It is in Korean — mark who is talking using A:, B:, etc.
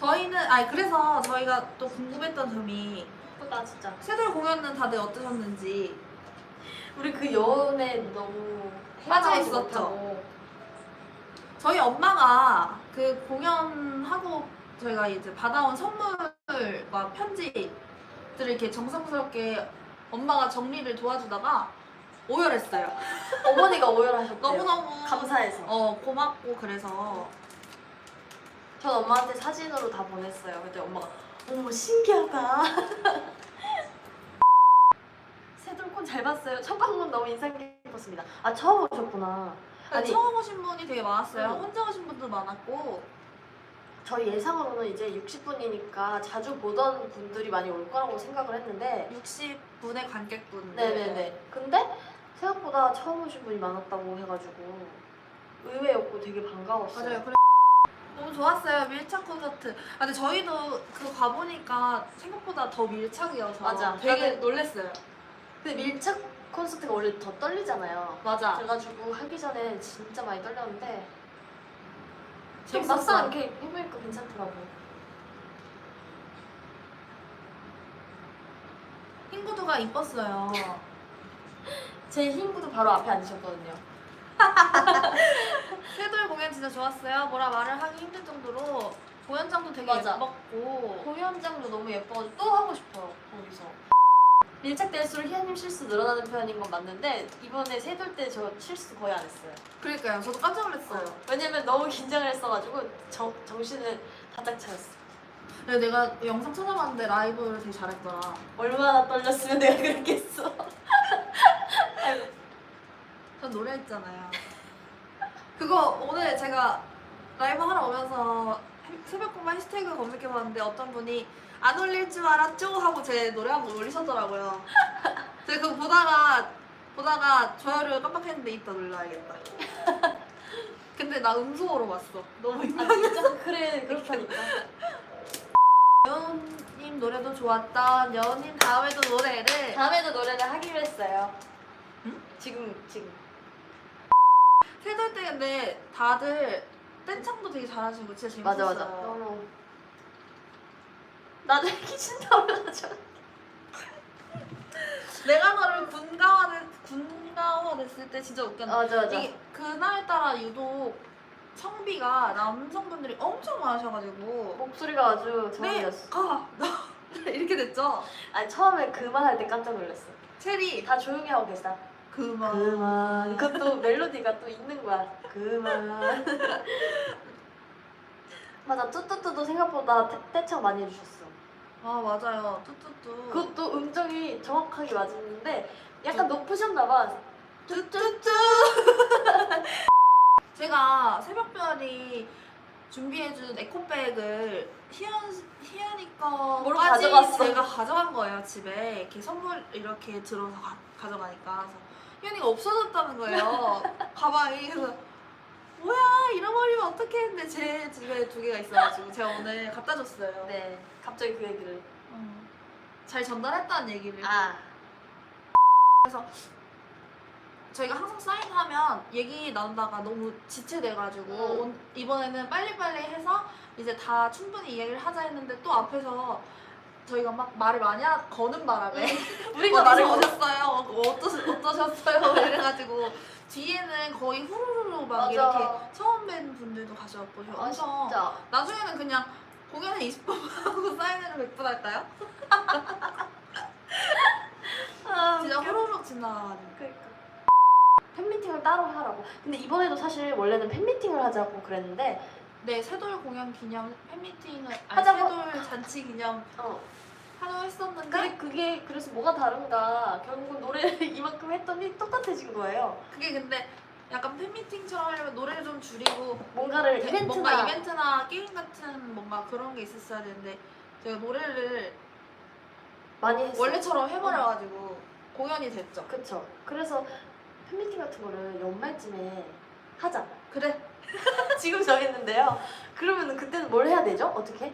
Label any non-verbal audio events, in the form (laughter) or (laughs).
A: 저희는 아니 그래서 저희가 또 궁금했던 점이
B: 예쁘다 진짜.
A: 세돌 공연은 다들 어떠셨는지
B: 우리 그 여운에 너무
A: 빠져
B: 헤어나오지
A: 있었죠.
B: 못하고.
A: 저희 엄마가 그 공연하고 저희가 이제 받아온 선물과 편지들을 이렇게 정성스럽게 엄마가 정리를 도와주다가 오열했어요.
B: 어머니가 오열하셨대요. (laughs)
A: 너무너무
B: 감사해서.
A: 어 고맙고 그래서
B: 전 엄마한테 사진으로 다 보냈어요. 근데 엄마가 어머 신기하다. (laughs) 새돌콘 잘 봤어요. 첫 방문 너무 인상 깊었습니다. 아 처음 오셨구나. 아니
A: 처음 오신 분이 되게 많았어요.
B: 응.
A: 혼자 오신 분도 많았고
B: 저희 예상으로는 이제 60분이니까 자주 보던 분들이 많이 올 거라고 생각을 했는데
A: 60분의 관객분들
B: 네네네. 근데 생각보다 처음 오신 분이 많았다고 해가지고 의외였고 되게 반가웠어요.
A: 맞아요. 그래 너무 좋았어요 밀착 콘서트. 아, 근데 저희도 그 가보니까 생각보다 더 밀착이어서
B: 맞아.
A: 되게 놀랬어요.
B: 근데 밀착 콘서트가 원래 더 떨리잖아요.
A: 맞아.
B: 그래가지고 하기 전에 진짜 많이 떨렸는데 좀
A: 재밌었어요.
B: 막상 이렇게 해보니까 괜찮더라고.
A: 흰구두가 이뻤어요. (laughs)
B: 제 흰구도 바로 앞에 앉으셨거든요. (laughs)
A: 세돌 공연 진짜 좋았어요. 뭐라 말을 하기 힘들 정도로 공연장도 되게
B: 맞아.
A: 예뻤고
B: 공연장도 너무 예뻐가지고 또 하고 싶어요 거기서. 밀착될수록 희연님 실수 늘어나는 편인 건 맞는데 이번에 세돌 때 저 실수 거의 안 했어요.
A: 그러니까요. 저도 깜짝 놀랐어요.
B: 왜냐면 너무 긴장을 했어가지고 정, 정신을 바짝 차렸어.
A: 근데 내가 영상 찾아봤는데 라이브를 되게 잘했더라.
B: 얼마나 떨렸으면 내가 그랬겠어.
A: 전 노래했잖아요. (laughs) 그거 오늘 제가 라이브 하러 오면서 새벽 공부 해시태그 검색해봤는데 어떤 분이 안 올릴 줄 알았죠? 하고 제 노래 한 번 올리셨더라고요. 제가 그거 보다가 보다가 좋아요를 깜빡했는데 이따 눌러야겠다. 근데 나 음소거로 봤어. 너무
B: 아 진짜 그래 그렇다니까.
A: 여운님 노래도 좋았던 여운님 다음에도 노래를
B: 다음에도 노래를 하기로 했어요.
A: 응?
B: 지금 지금.
A: 세돌 때 근데 다들 댄창도 되게 잘하시고 진짜 재밌었어요.
B: 맞아 맞아. 너무. 나도 키친다 올라가죠. (laughs)
A: 내가 너를 군가화를 군가화 됐을 때 진짜 웃겼는데
B: 맞아 맞아.
A: 이게 그날따라 유독 청비가 남성분들이 엄청 많으셔가지고
B: 목소리가 아주
A: 네,
B: 정해졌어.
A: 가! 너 이렇게 됐죠?
B: 아니 처음에 그만 할때 깜짝 놀랐어.
A: 체리
B: 다 조용히 하고 계시다.
A: 그만
B: 그만. 그것도 (laughs) 멜로디가 또 있는 거야. 그만. (laughs) 맞아. 뚜뚜뚜도 생각보다 떼- 떼창 많이 해주셨어.
A: 아 맞아요 뚜뚜뚜
B: 그것도 음정이 정확하게 맞았는데 약간 높으셨나 봐.
A: 뚜뚜뚜 (laughs) 제가 새벽별이 준비해준 에코백을 희연 희연이
B: 뭐로
A: 거까지
B: 가져갔어?
A: 제가 가져간 거예요 집에 이렇게 선물 이렇게 들어서 가, 가져가니까 그래서 희연이가 없어졌다는 거예요 가방이 그래서 뭐야 잃어버리면 어떡해 했는데 제 집에 두 개가 있어가지고 제가 오늘 갖다 줬어요
B: 네. 갑자기 그 얘기를.
A: 음, 잘 전달했다는 얘기를
B: 아.
A: 저희가 항상 사인하면 얘기 나누다가 너무 지체돼가지고
B: 음.
A: 온- 이번에는 빨리빨리 해서 이제 다 충분히 이야기를 하자 했는데 또 앞에서 저희가 막 말을 많이 하, 거는 바람에 (laughs)
B: 우리가
A: 어디서
B: 말을 못
A: 오셨어요? 어떠, 어떠셨어요? 이래가지고 뒤에는 거의 후루루루 막
B: 맞아.
A: 이렇게 처음 뵌 분들도 가셔갖고
B: 아
A: 엄청
B: 진짜.
A: 나중에는 그냥 공연에 20분 하고 사인회를 100분 할까요? (laughs)
B: 아,
A: 진짜
B: 웃겨.
A: 후루룩 지나가는
B: 그러니까. 팬미팅을 따로 하라고. 근데 이번에도 사실 원래는 팬미팅을 하자고 그랬는데
A: 네, 새돌 공연 기념 팬미팅을 아니,
B: 하자고-
A: 새돌 잔치 기념
B: 어.
A: 하려 했었는데
B: 근데 그게 그래서 뭐가 다른가 결국은 노래를 (laughs) 이만큼 했더니 똑같아진 거예요.
A: 그게 근데 약간 팬미팅처럼 하려면 노래를 좀 줄이고
B: 뭔가를
A: 대-
B: 이벤트나
A: 뭔가 이벤트나 게임 같은 뭔가 그런 게 있었어야 되는데 제가 노래를
B: 많이 했어요.
A: 원래처럼 해버려가지고 공연이 됐죠.
B: 그쵸. 그래서 팬미팅 같은 거를 연말쯤에 하자.
A: 그래.
B: 지금 정했는데요. 그러면 그때는 뭘 해야 되죠? 어떻게?